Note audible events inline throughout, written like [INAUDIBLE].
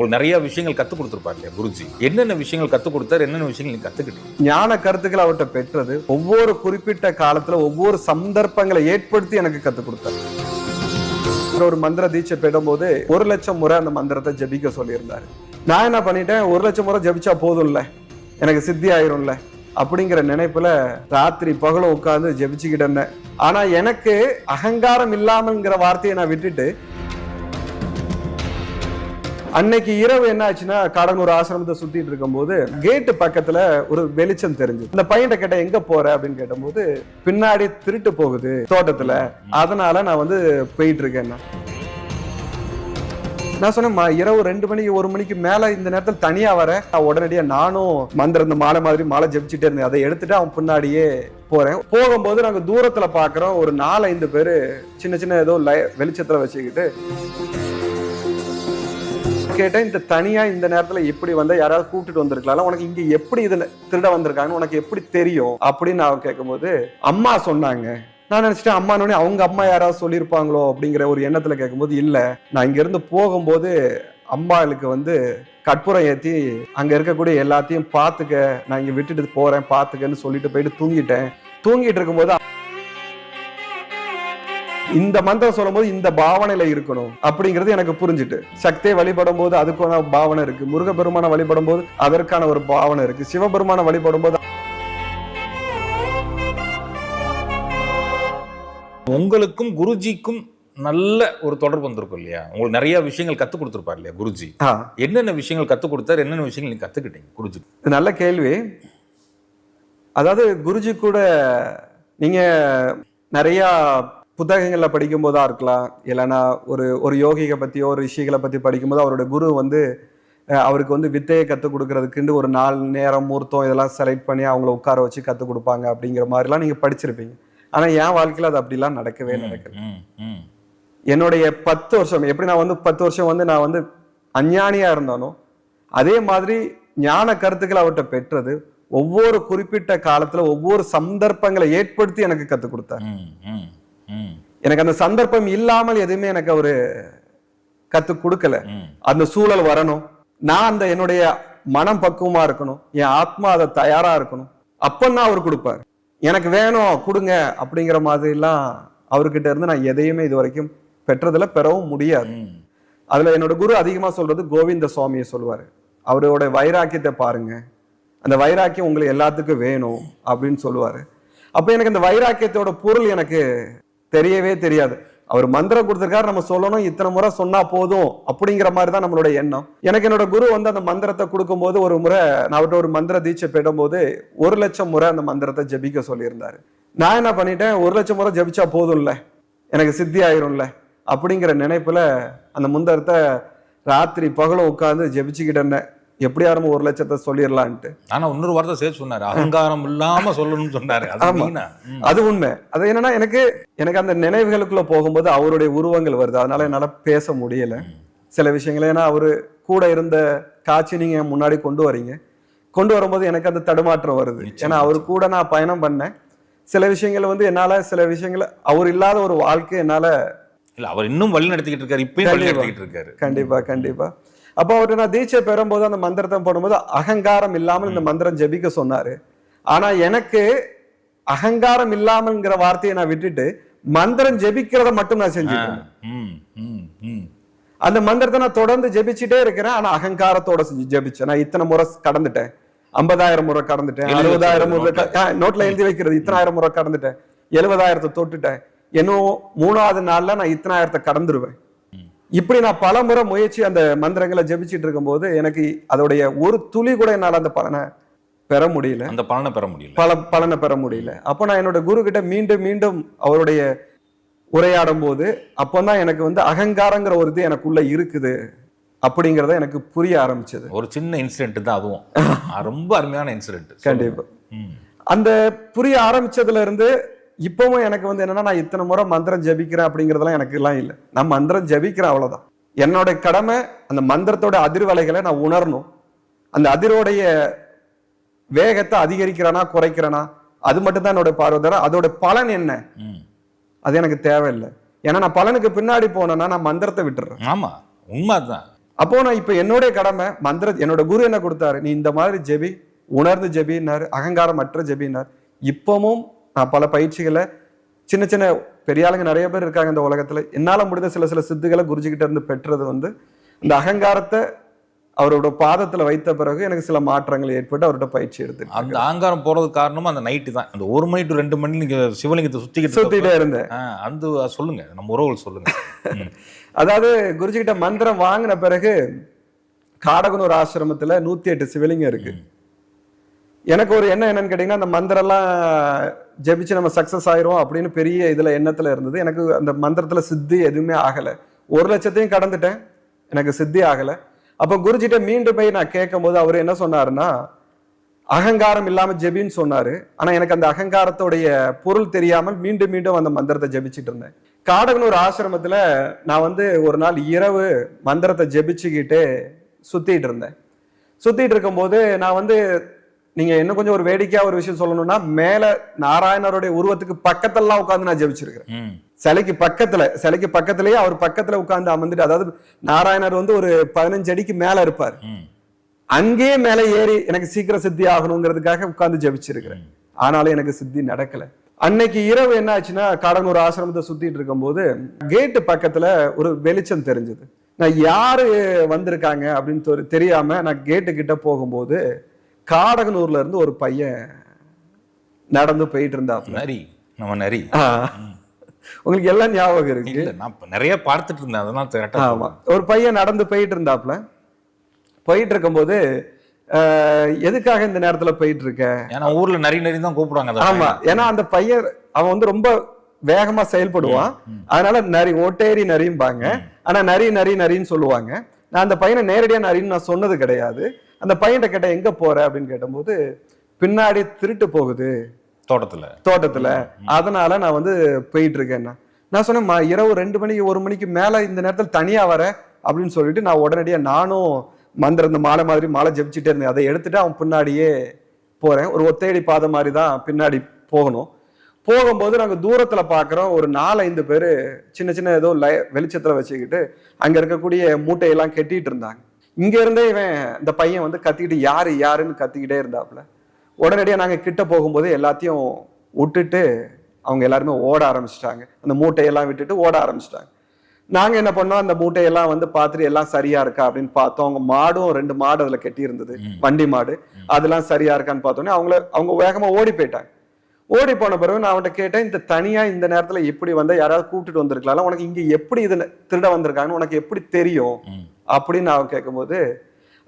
உங்களுக்கு நிறைய விஷயங்கள் கற்றுக் கொடுத்துருப்பாரு இல்லையா குருஜி? என்னென்ன விஷயங்கள் கத்துக் கொடுத்தாரு? என்னென்ன விஷயங்கள் நீங்க கத்துக்கிட்டீங்க? ஞான கருத்துக்களை அவர்கிட்ட பெற்றது ஒவ்வொரு குறிப்பிட்ட காலத்துல ஒவ்வொரு சந்தர்ப்பங்களை ஏற்படுத்தி எனக்கு கத்துக் கொடுத்தாரு. ஒரு மந்திர தீட்சை பெறும் போது ஒரு லட்சம் முறை அந்த மந்திரத்தை ஜெபிக்க சொல்லியிருந்தாரு. நான் என்ன பண்ணிட்டேன்? ஒரு லட்சம் முறை ஜெபிச்சா போதும்ல? எனக்கு சித்தி ஆயிரும்ல? அப்படிங்கிற நினைப்புல ராத்திரி பகலும் உட்கார்ந்து ஜெபிச்சுக்கிட்டு இருந்தேன். ஆனா எனக்கு அகங்காரம் இல்லாமங்கிற வார்த்தையை நான் விட்டுட்டு அன்னைக்கு இரவு என்ன ஆச்சுன்னா கடனூர் ஆசிரமத்தை சுத்திட்டு இருக்கும்போது கேட்டு பக்கத்துல ஒரு வெளிச்சம் தெரிஞ்சு இந்த பையன்கிட்ட கேட்ட எங்க போற? அப்படின்னு கேட்டபோது பின்னாடி திருட்டு போகுது தோட்டத்துல. அதனால நான் வந்து போயிட்டு இருக்கேன். நான் சொன்னேன் "மா, இரவு ரெண்டு மணிக்கு ஒரு மணிக்கு மேல இந்த நேரத்தில் தனியா வர. நான் உடனடியா நானும் மந்திர இந்த மாலை மாதிரி மாலை ஜெபிச்சுட்டே இருந்தேன். அதை எடுத்துட்டு அவன் பின்னாடியே போறேன். போகும்போது நாங்க தூரத்துல பாக்குறோம் ஒரு நாலு ஐந்து பேரு சின்ன சின்ன ஏதோ லை- வெளிச்சத்துல வச்சுக்கிட்டு. கேட்டேன் இந்த தனியா இந்த நேரத்துல எப்படி வந்தா யாராவது கூப்பிட்டு வந்திருக்கலாம் உனக்கு இங்க எப்படி இதுல திருட வந்திருக்காங்கன்னு உனக்கு எப்படி தெரியும்? அப்படின்னு நான் கேட்கும்போது அம்மா சொன்னாங்க. நான் நினைச்சிட்டேன் அம்மானோடனே அவங்க அம்மா யாராவது சொல்லியிருப்பாங்களோ அப்படிங்கிற ஒரு எண்ணத்துல கேட்கும்போது இல்ல. நான் இங்கிருந்து போகும்போது அம்மாளுக்கு வந்து கற்பூரம் ஏத்தி அங்க இருக்கக்கூடிய எல்லாத்தையும் பார்த்துக்க நான் இங்க விட்டுட்டு போறேன் பார்த்துக்கன்னு சொல்லிட்டு போயிட்டு தூங்கிட்டேன். தூங்கிட்டு இருக்கும்போது இந்த மந்திரம் சொல்லும்போது இந்த பாவனையில இருக்கணும் அப்படிங்கிறது எனக்கு புரிஞ்சுட்டு. சக்தியை வழிபடும் போது அதுக்கான பாவனை இருக்கு. முருகபெருமான வழிபடும் போது அதற்கான ஒரு பாவனை இருக்கு. சிவபெருமான வழிபடும் போது உங்களுக்கும் குருஜிக்கும் நல்ல ஒரு தொடர்பு வந்திருக்கும் இல்லையா? உங்களுக்கு நிறைய விஷயங்கள் கத்துக் கொடுத்துருப்பாரு இல்லையா குருஜி? என்னென்ன விஷயங்கள் கத்துக் கொடுத்தாரு? என்னென்ன விஷயங்கள் நீங்க கத்துக்கிட்டீங்க குருஜி? இது நல்ல கேள்வி. அதாவது குருஜி கூட நீங்க நிறைய புத்தகங்கள்ல படிக்கும் போதா இருக்கலாம். இல்லைன்னா ஒரு ஒரு யோகிகளை பத்தியோ ஒரு ரிஷிகளை பத்தி படிக்கும்போது அவரோட குரு வந்து அவருக்கு வந்து வித்தையை கற்றுக் கொடுக்கறதுக்குண்டு ஒரு நாலு நேரம் முகூர்த்தம் இதெல்லாம் செலக்ட் பண்ணி அவங்கள உட்கார வச்சு கற்றுக் கொடுப்பாங்க அப்படிங்கிற மாதிரிலாம் நீங்க படிச்சிருப்பீங்க. ஆனா என் வாழ்க்கையில அது அப்படிலாம் நடக்கவே நடக்கல. என்னுடைய பத்து வருஷம் எப்படி நான் வந்து பத்து வருஷம் வந்து நான் வந்து அஞ்ஞானியா இருந்தானோ அதே மாதிரி ஞான கருத்துக்களை அவர்கிட்ட பெற்றது ஒவ்வொரு குறிப்பிட்ட காலத்துல ஒவ்வொரு சந்தர்ப்பங்களை ஏற்படுத்தி எனக்கு கத்துக் கொடுத்தார். எனக்கு அந்த சந்தர்ப்பம் இல்லாமல் எதுவுமே எனக்கு அவரு கத்து கொடுக்கல. அந்த சூழல் வரணும். நான் அந்த என்னுடைய மனம் பக்குவமா இருக்கணும். என் ஆத்மா அதை தயாரா இருக்கணும். அப்பன்னா அவர் கொடுப்பார். எனக்கு வேணும் கொடுங்க அப்படிங்கிற மாதிரிலாம் அவர்கிட்ட இருந்து நான் எதையுமே இது வரைக்கும் பெற்றதுல பெறவும் முடியாது. அதுல என்னோட குரு அதிகமா சொல்றது கோவிந்த சுவாமியை சொல்லுவாரு. அவரோட வைராக்கியத்தை பாருங்க. அந்த வைராக்கியம் உங்களுக்கு எல்லாத்துக்கும் வேணும் அப்படின்னு சொல்லுவாரு. அப்ப எனக்கு அந்த வைராக்கியத்தோட பொருள் எனக்கு தெரியவே தெரியாது. அவர் மந்திரம் கொடுத்துருக்காரு நம்ம சொல்லணும் இத்தனை முறை சொன்னா போதும் அப்படிங்கிற மாதிரி தான் நம்மளோட எண்ணம். எனக்கு என்னோட குரு வந்து அந்த மந்திரத்தை கொடுக்கும்போது ஒரு முறை நான் அவர்கிட்ட ஒரு மந்திர தீட்சை பெறும்போது ஒரு லட்சம் முறை அந்த மந்திரத்தை ஜெபிக்க சொல்லியிருந்தாரு. நான் என்ன பண்ணிட்டேன் ஒரு லட்சம் முறை ஜபிச்சா போதும்ல எனக்கு சித்தி ஆயிரும்ல அப்படிங்கிற நினைப்புல அந்த முந்தரத்தை ராத்திரி பகலும் உட்காந்து ஜபிச்சுக்கிட்டேன் இருந்தேன் எப்படியாரும் ஒரு லட்சத்தை சொல்லிடலான்ட்டு ஆனா இன்னொரு வார்த்தை சேர்த்து சொன்னாரு. அகங்காரம் இல்லாம சொல்லணும்னு சொன்னாரு. அது உண்மை. அது என்னன்னா எனக்கு எனக்கு அந்த நினைவுகளுக்குள்ள போகும்போது அவருடைய உருவங்கள் வருது. அதனால என்னால பேச முடியல. சில விஷயங்கள் ஏன்னா அவரு கூட இருந்த காட்சி நீங்க முன்னாடி கொண்டு வரீங்க. கொண்டு வரும்போது எனக்கு அந்த தடுமாற்றம் வருது. ஏன்னா அவர் கூட நான் பயணம் பண்ணேன். சில விஷயங்கள் வந்து என்னால சில விஷயங்கள் அவர் இல்லாத ஒரு வாழ்க்கை என்னால இல்ல அவர் இன்னும் வழி நடத்திக்கிட்டு இருக்காரு. இப்பயும் வழி. நடத்திக்கிட்டு இருக்காரு. கண்டிப்பா கண்டிப்பா. அப்போ அவர்கிட்ட நான் தீட்சை பெறும்போது அந்த மந்திரத்தை போடும்போது அகங்காரம் இல்லாமல் இந்த மந்திரம் ஜெபிக்க சொன்னாரு. ஆனா எனக்கு அகங்காரம் இல்லாமல்ங்கிற வார்த்தையை நான் விட்டுட்டு மந்திரம் ஜெபிக்கிறத மட்டும் நான் செஞ்சுட்டு இருந்தேன். ம், ம், ம். அந்த மந்திரத்தை நான் தொடர்ந்து ஜெபிச்சுட்டே இருக்கிறேன். ஆனா அகங்காரத்தோட ஜெபிச்சேன். நான் இத்தனை முறை கடந்துட்டேன். ஐம்பதாயிரம் முறை கடந்துட்டேன். அறுபதாயிரம் முறை நோட்ல. எழுதி வைக்கிறது. இத்தனாயிரம் முறை கடந்துட்டேன். எழுபதாயிரத்தை தொட்டுட்டேன். இன்னும் மூணாவது நாள்ல நான் இத்தனாயிரத்தை கடந்துருவேன். இப்படி நான் பல முறை முயற்சி அந்த மந்திரங்களை ஜெபிச்சிட்டு இருக்கும்போது எனக்கு அதோடைய ஒரு துளி கூட என்னால அந்த பலனை பெற முடியல. அந்த பலனை பெற முடியல. பல பலனை பெற முடியல. அப்போ நான் என்னோட குரு கிட்ட மீண்டும் மீண்டும் அவருடைய உரையாடும் போது அப்போதான் எனக்கு வந்து அகங்காரங்கிற ஒரு இது எனக்குள்ள இருக்குது அப்படிங்கறத எனக்கு புரிய ஆரம்பிச்சது. ஒரு சின்ன இன்சிடென்ட் தான் அதுவும். [LAUGHS] ரொம்ப அருமையான இன்சிடென்ட் கண்டிப்பா. அந்த புரிய ஆரம்பிச்சதுல இருந்து இப்பவும் எனக்கு வந்து என்னன்னா நான் இத்தனை முறை மந்திரம் ஜெபிக்கிறேன் அப்படிங்கறதெல்லாம் எனக்கு எல்லாம் இல்லை. நான் மந்திரம் ஜெபிக்கிறேன் அவ்வளவுதான். என்னோட கடமை அந்த மந்திரத்தோட அதிர்வலைகளை நான் உணரணும். அந்த அதிரோடைய வேகத்தை அதிகரிக்கிறனா குறைக்கிறனா அது மட்டும் தான் என்னோட பார்வை அதோட பலன் என்ன? அது எனக்கு தேவையில்லை. ஏன்னா நான் பலனுக்கு பின்னாடி போனேன்னா நான் மந்திரத்தை விட்டுறேன். ஆமா உண்மை அதுதான் அப்போ நான் இப்ப என்னுடைய கடமை மந்திர என்னோட குரு என்ன கொடுத்தாரு? நீ இந்த மாதிரி ஜெபி உணர்ந்து ஜெபின்னாரு அகங்காரமற்ற ஜெபின்னார். இப்பவும் பல பயிற்சிகளை சின்ன சின்ன பெரிய ஆளுங்க நிறைய பேர் இருக்காங்க இந்த உலகத்துல. என்னால முடிந்த சில சில சித்துக்களை குருஜி கிட்ட இருந்து பெற்றது வந்து இந்த அகங்காரத்தை அவரோட பாதத்துல வைத்த பிறகு எனக்கு சில மாற்றங்கள் ஏற்பட்டு அவரோட பயிற்சி எடுத்து அந்த ஆங்காரம் போறதுக்கு காரணமும் அந்த நைட்டு தான். அந்த ஒரு மணி டு ரெண்டு மணி நீங்க சிவலிங்கத்தை சுத்திக்கிட்டு சுத்திட்டே இருந்தேன். அந்த சொல்லுங்க. நம்ம உறவுகள் சொல்லுங்க. [LAUGHS] அதாவது குருஜி கிட்ட மந்திரம் வாங்கின பிறகு காடகனூர் ஆசிரமத்துல நூத்தி எட்டு சிவலிங்கம் இருக்கு. எனக்கு ஒரு எண்ணம் என்னன்னு கேட்டீங்கன்னா அந்த மந்திரம்லாம் ஜெபிச்சு நம்ம சக்ஸஸ் ஆயிரும் அப்படின்னு பெரிய இதுல எண்ணத்துல இருந்தது. எனக்கு அந்த மந்திரத்துல சித்தி எதுவுமே ஆகல. ஒரு லட்சத்தையும் கடந்துட்டேன். எனக்கு சித்தி ஆகல. அப்ப குருஜிட்ட மீண்டும் போய் நான் கேட்கும் போது அவர் என்ன சொன்னாருன்னா அகங்காரம் இல்லாம ஜெபின்னு சொன்னாரு. ஆனா எனக்கு அந்த அகங்காரத்துடைய பொருள் தெரியாமல் மீண்டும் மீண்டும் அந்த மந்திரத்தை ஜெபிச்சிட்டு இருந்தேன். காடகனூர் ஆசிரமத்தில் நான் வந்து ஒரு நாள் இரவு மந்திரத்தை ஜெபிச்சுக்கிட்டு சுத்திட்டு இருந்தேன். சுத்திட்டு இருக்கும்போது நான் வந்து நீங்க இன்னும் கொஞ்சம் ஒரு வேடிக்கையா ஒரு விஷயம் சொல்லணும்னா மேல நாராயணருடைய உருவத்துக்கு பக்கத்தெல்லாம் உட்கார்ந்து நான் ஜெபிச்சிருக்கிறேன். சிலைக்கு பக்கத்துல சிலைக்கு பக்கத்திலேயே அவர் பக்கத்துல உட்கார்ந்து அமர்ந்துட்டு அதாவது நாராயணர் வந்து ஒரு பதினஞ்சு அடிக்கு மேல இருப்பார். அங்கேயே மேல ஏறி எனக்கு சீக்கிரம் சித்தி ஆகணுங்கிறதுக்காக உட்கார்ந்து ஜெபிச்சிருக்கிறேன். ஆனாலும் எனக்கு சித்தி நடக்கல. அன்னைக்கு இரவு என்ன ஆச்சுன்னா கடனூர் ஆசிரமத்தை சுத்திட்டு இருக்கும்போது கேட்டு பக்கத்துல ஒரு வெளிச்சம் தெரிஞ்சது. நான் யாரு வந்திருக்காங்க அப்படின்னு தெரி- தெரியாம நான் கேட்டு கிட்ட போகும்போது காடகனூர்ல இருந்து ஒரு பையன் நடந்து போயிட்டு இருந்தாப்ல. நரி நம்ம நரி. உங்களுக்கு எல்லாம் ஞாபகம் இருக்கு? நான் நிறைய பார்த்துட்டு இருந்தேன் அதெல்லாம் ஆமா. ஒரு பையன் நடந்து போயிட்டு இருந்தாப்ல. போயிட்டு இருக்கும்போது எதுக்காக இந்த நேரத்துல போயிட்டு இருக்க? ஏன்னா ஊர்ல நரி நரி தான் கூப்பிடுவாங்க. ஆமா. ஏன்னா அந்த பையன் அவன் வந்து ரொம்ப வேகமா செயல்படுவான். அதனால நரி ஓட்டேரி நரிம்பாங்க. ஆனா நரி நரி நரின்னு சொல்லுவாங்க. நான் அந்த பையனை நேரடியா நரின்னு நான் சொன்னது கிடையாது. அந்த பையன்கிட்ட கேட்ட எங்க போற? அப்படின்னு கேட்டபோது பின்னாடி திருட்டு போகுது. தோட்டத்துல. தோட்டத்துல. அதனால நான் வந்து போயிட்டு இருக்கேன்னா நான் சொன்னேன் "மா, இரவு ரெண்டு மணிக்கு ஒரு மணிக்கு மேல இந்த நேரத்துல தனியா வர அப்படின்னு சொல்லிட்டு நான் உடனடியா நானும் மந்திரம் இந்த மாலை மாதிரி மாலை ஜெபிச்சுட்டே இருந்தேன். அதை எடுத்துட்டு அவன் பின்னாடியே போறேன். ஒரு ஒத்தையடி பாதை மாதிரி தான் பின்னாடி போகணும். போகும்போது நாங்க தூரத்துல பாக்குறோம். ஒரு நாலு ஐந்து பேர் சின்ன சின்ன ஏதோ லை வெளிச்சத்துல வச்சுக்கிட்டு அங்க இருக்கக்கூடிய மூட்டையெல்லாம் கெட்டிட்டு இருந்தாங்க. இங்க இருந்தே இவன் இந்த பையன் வந்து கத்திக்கிட்டு யாரு யாருன்னு கத்திக்கிட்டே இருந்தாப்புல. உடனடியா நாங்க கிட்ட போகும்போது எல்லாத்தையும் விட்டுட்டு அவங்க எல்லாருமே ஓட ஆரம்பிச்சிட்டாங்க. அந்த மூட்டையெல்லாம் விட்டுட்டு ஓட ஆரம்பிச்சிட்டாங்க. நாங்க என்ன பண்ணோம்? அந்த மூட்டையெல்லாம் வந்து பார்த்துட்டு எல்லாம் சரியா இருக்கா? அப்படின்னு பார்த்தோம். அவங்க மாடும் ரெண்டு மாடு அதுல கட்டி இருந்தது. வண்டி மாடு. அதெல்லாம் சரியா இருக்கான்னு பார்த்தோன்னே அவங்கள அவங்க வேகமா ஓடி போயிட்டாங்க. ஓடி போன பிறகு நான் அவன்கிட்ட கேட்டேன் இந்த தனியா இந்த நேரத்துல எப்படி வந்தா யாராவது கூப்பிட்டுட்டு வந்திருக்கலாம் உனக்கு இங்க எப்படி இது திருட வந்திருக்காங்கன்னு உனக்கு எப்படி தெரியும். அப்படின்னு அவன் கேட்கும்போது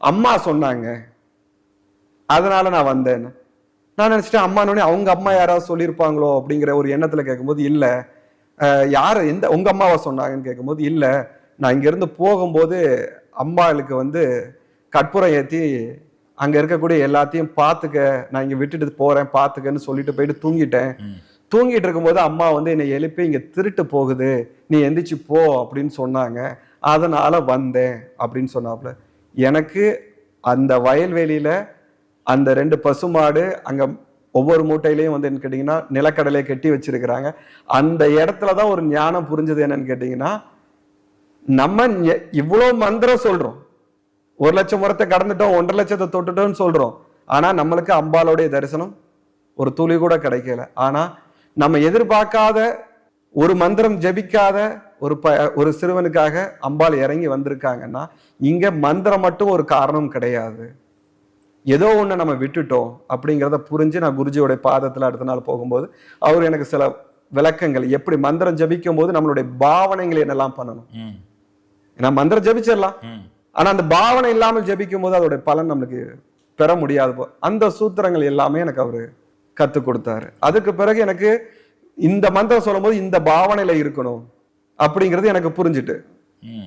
அம்மா சொன்னாங்க. அதனால நான் வந்தேன் நான் நினைச்சிட்டேன் அம்மானோடனே அவங்க அம்மா யாராவது சொல்லியிருப்பாங்களோ அப்படிங்கிற ஒரு எண்ணத்துல கேட்கும்போது இல்ல. யாரு எந்த உங்க அம்மாவா சொன்னாங்கன்னு கேட்கும்போது இல்ல. நான் இங்க இருந்து போகும்போது அம்மாளுக்கு வந்து கற்பூரம் ஏத்தி அங்க இருக்கக்கூடிய எல்லாத்தையும் பார்த்துக்க நான் இங்க விட்டுட்டு போறேன் பார்த்துக்கன்னு சொல்லிட்டு போயிட்டு தூங்கிட்டேன். தூங்கிட்டு இருக்கும்போது அம்மா வந்து என்னை எழுப்பி இங்க திருட்டு போகுது. நீ எந்திரிச்சு போ அப்படின்னு சொன்னாங்க. அதனால் வந்தேன் அப்படின்னு சொன்னாப்புல எனக்கு அந்த வயல்வெளியில் அந்த ரெண்டு பசுமாடு அங்கே ஒவ்வொரு மூட்டையிலையும் வந்து என்ன கேட்டீங்கன்னா நிலக்கடலையை கட்டி வச்சுருக்கிறாங்க. அந்த இடத்துல தான் ஒரு ஞானம் புரிஞ்சது என்னன்னு கேட்டிங்கன்னா நம்ம இவ்வளோ மந்திரம் சொல்கிறோம் ஒரு லட்சம் முறத்தை கடந்துட்டோம் ஒன்றரை லட்சத்தை தொட்டுட்டோம்னு சொல்கிறோம் ஆனால் நம்மளுக்கு அம்பாலோடைய தரிசனம் ஒரு துளி கூட கிடைக்கல. ஆனால் நம்ம எதிர்பார்க்காத ஒரு மந்திரம் ஜெபிக்காத ஒரு ப ஒரு சிறுவனுக்காக அம்பாள் இறங்கி வந்திருக்காங்கன்னா இங்க மந்திரம் மட்டும் ஒரு காரணம் கிடையாது. ஏதோ ஒண்ணு நம்ம விட்டுட்டோம் அப்படிங்கிறத புரிஞ்சு நான் குருஜியோட பாதத்துல அடுத்த நாள் போகும்போது அவர் எனக்கு சில விளக்கங்கள் எப்படி மந்திரம் ஜபிக்கும் போது நம்மளுடைய பாவனைகள் என்னெல்லாம் பண்ணணும். ஏன்னா மந்திரம் ஜபிச்சிடலாம். ஆனா அந்த பாவனை இல்லாமல் ஜெபிக்கும் போது அதோட பலன் நம்மளுக்கு பெற முடியாது அந்த சூத்திரங்கள் எல்லாமே எனக்கு அவரு கத்து கொடுத்தாரு. அதுக்கு பிறகு எனக்கு இந்த மந்திரம் சொல்லும்போது இந்த பாவனையில இருக்கணும். அப்படிங்கிறது எனக்கு புரிஞ்சுட்டு.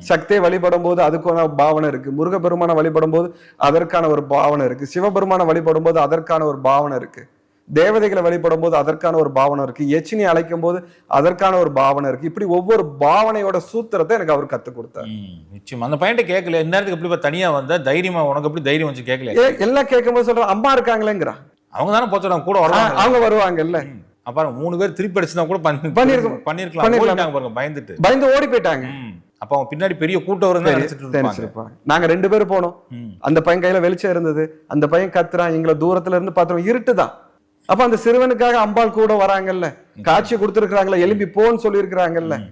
சக்தியை வழிபடும் போது அதுக்கான பாவனை இருக்கு. முருகப்பெருமானை வழிபடும் போது அதற்கான ஒரு பாவனை இருக்கு. சிவபெருமானை வழிபடும் போது அதற்கான ஒரு பாவனை இருக்கு. தேவதைகளை வழிபடும் போது அதற்கான ஒரு பாவனை இருக்கு. எச்சினி அழைக்கும் போது அதற்கான ஒரு பாவனை இருக்கு. இப்படி ஒவ்வொரு பாவனையோட சூத்திரத்தை எனக்கு அவர் கத்து கொடுத்தாரு. நிச்சயமா. அந்த பையன்ட்ட கேட்கல இந்த நேரத்துக்கு எப்படி தனியா வந்த தைரியமா உனக்கு எப்படி தைரியம் வச்சு கேட்கல எல்லாம் கேட்கும்போது சொல்றேன் அம்மா இருக்காங்களேங்கிறான். அவங்க தானே போச்சுறாங்க கூட வருவாங்க அவங்க வருவாங்கல்ல. அப்புறம் மூணு பேர் திருப்பி அடிச்சுனா கூட பண்ணி- பண்ணிருக்கலாம். பாருங்க பயந்துட்டு. பயந்து ஓடி போயிட்டாங்க. அப்ப அவன் பின்னாடி பெரிய கூட்டம் தெரிஞ்சிருப்பாங்க நாங்க ரெண்டு பேரும் போனோம். அந்த பையன் கையில வெளிச்சம் இருந்தது. அந்த பையன் கத்துறான். எங்களை தூரத்துல இருந்து பார்த்தோம் இருட்டு தான். அப்ப அந்த சிறுவனுக்காக அம்பாள் கூட வராங்கல்ல. காட்சி கொடுத்துருக்காங்கல்ல எலும்பி போன்னு சொல்லியிருக்கிறாங்கல்ல.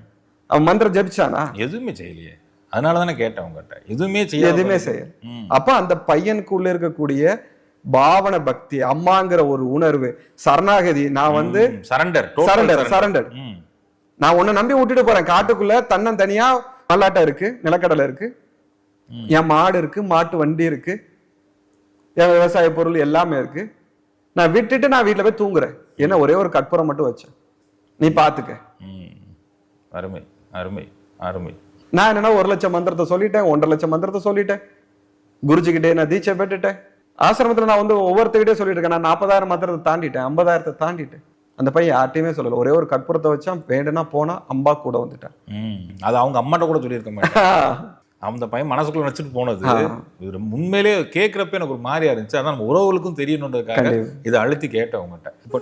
அவன் மந்திரம் ஜபிச்சானா? எதுவுமே செய்யலையே. அதனால தானே கேட்டேன் உங்ககிட்ட எதுவுமே செய்ய எதுவுமே செய்யல. அப்ப அந்த பையனுக்குள்ள இருக்கக்கூடிய பாவன பக்தி அம்மாங்கிற ஒரு உணர்வு. சரணாகதி நான் வந்து சரண்டர் சரண்டர் சரண்டர் நான் உன்னை நம்பி விட்டுட்டு போறேன். காட்டுக்குள்ள தன்னன் தனியா மல்லாட்டை இருக்கு நிலக்கடலை இருக்கு. என் மாடு இருக்கு மாட்டு வண்டி இருக்கு. என் விவசாய பொருள் எல்லாமே இருக்கு. நான் விட்டுட்டு நான் வீட்டுல போய் தூங்குறேன். என்ன ஒரே ஒரு கற்பூரம் மட்டும் வச்சேன். நீ பாத்துக்க. அருமை அருமை அருமை. நான் என்னன்னா ஒரு லட்சம் மந்திரத்தை சொல்லிட்டேன் ஒன்றரை லட்சம் மந்திரத்தை சொல்லிட்டேன். குருஜி கிட்டே நான் தீட்சை பெற்றுட்டேன். ஆசிரமத்துல நான் வந்து ஒவ்வொருத்தர்கிட்டே சொல்லிட்டு இருக்கேன் நான் நாற்பதாயிரம் மந்திரத்தை தாண்டிட்டேன். ஐம்பதாயிரத்தை தாண்டிட்டேன். அந்த பையன் யார்ட்டையுமே சொல்லல. ஒரே ஒரு கற்பூரத்தை வச்சான் வேண்டுனா போனா அம்பா கூட வந்துட்டேன். அது அவங்க அம்மாட்ட கூட சொல்லியிருக்க மாட்டேன். அந்த பையன் மனசுக்குள்ள நினைச்சிட்டு போனது. உண்மையிலேயே கேட்கறப்ப எனக்கு ஒரு மாதிரியா இருந்துச்சு. அதான் நம்ம உறவுகளுக்கும் தெரியணுன்றதுக்காக. இதை அழுத்தி கேட்டேன் உங்ககிட்ட இப்போ